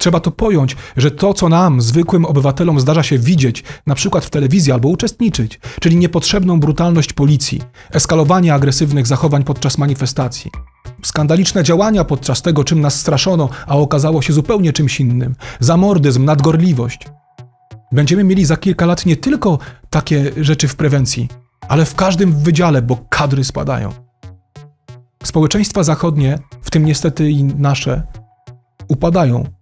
Trzeba to pojąć, że to, co nam, zwykłym obywatelom, zdarza się widzieć, na przykład w telewizji albo uczestniczyć, czyli niepotrzebną brutalność policji, eskalowanie agresywnych zachowań podczas manifestacji, skandaliczne działania podczas tego, czym nas straszono, a okazało się zupełnie czymś innym, zamordyzm, nadgorliwość. Będziemy mieli za kilka lat nie tylko takie rzeczy w prewencji, ale w każdym wydziale, bo kadry spadają. Społeczeństwa zachodnie, w tym niestety i nasze, upadają,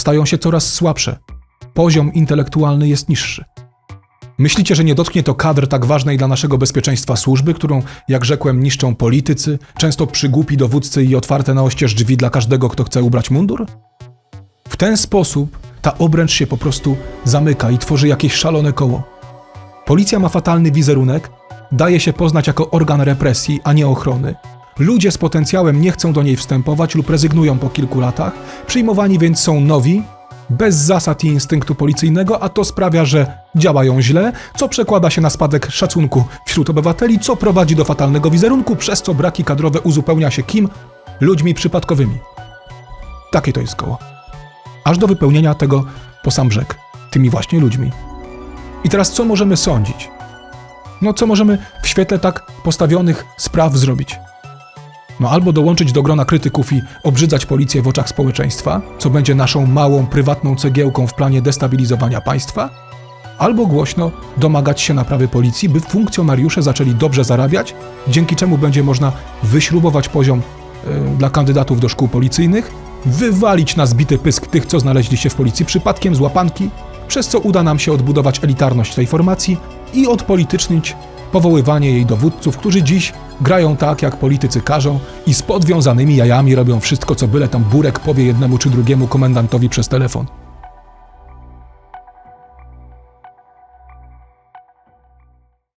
stają się coraz słabsze. Poziom intelektualny jest niższy. Myślicie, że nie dotknie to kadr tak ważnej dla naszego bezpieczeństwa służby, którą, jak rzekłem, niszczą politycy, często przygłupi dowódcy i otwarte na oścież drzwi dla każdego, kto chce ubrać mundur? W ten sposób ta obręcz się po prostu zamyka i tworzy jakieś szalone koło. Policja ma fatalny wizerunek, daje się poznać jako organ represji, a nie ochrony. Ludzie z potencjałem nie chcą do niej wstępować lub rezygnują po kilku latach, przyjmowani więc są nowi, bez zasad i instynktu policyjnego, a to sprawia, że działają źle, co przekłada się na spadek szacunku wśród obywateli, co prowadzi do fatalnego wizerunku, przez co braki kadrowe uzupełnia się kim? Ludźmi przypadkowymi. Takie to jest koło. Aż do wypełnienia tego po sam brzeg, tymi właśnie ludźmi. I teraz co możemy sądzić? No co możemy w świetle tak postawionych spraw zrobić? No albo dołączyć do grona krytyków i obrzydzać policję w oczach społeczeństwa, co będzie naszą małą, prywatną cegiełką w planie destabilizowania państwa, albo głośno domagać się naprawy policji, by funkcjonariusze zaczęli dobrze zarabiać, dzięki czemu będzie można wyśrubować poziom e, dla kandydatów do szkół policyjnych, wywalić na zbity pysk tych, co znaleźli się w policji przypadkiem z łapanki, przez co uda nam się odbudować elitarność tej formacji i odpolitycznić powoływanie jej dowódców, którzy dziś grają tak, jak politycy każą i z podwiązanymi jajami robią wszystko, co byle tam Burek powie jednemu czy drugiemu komendantowi przez telefon.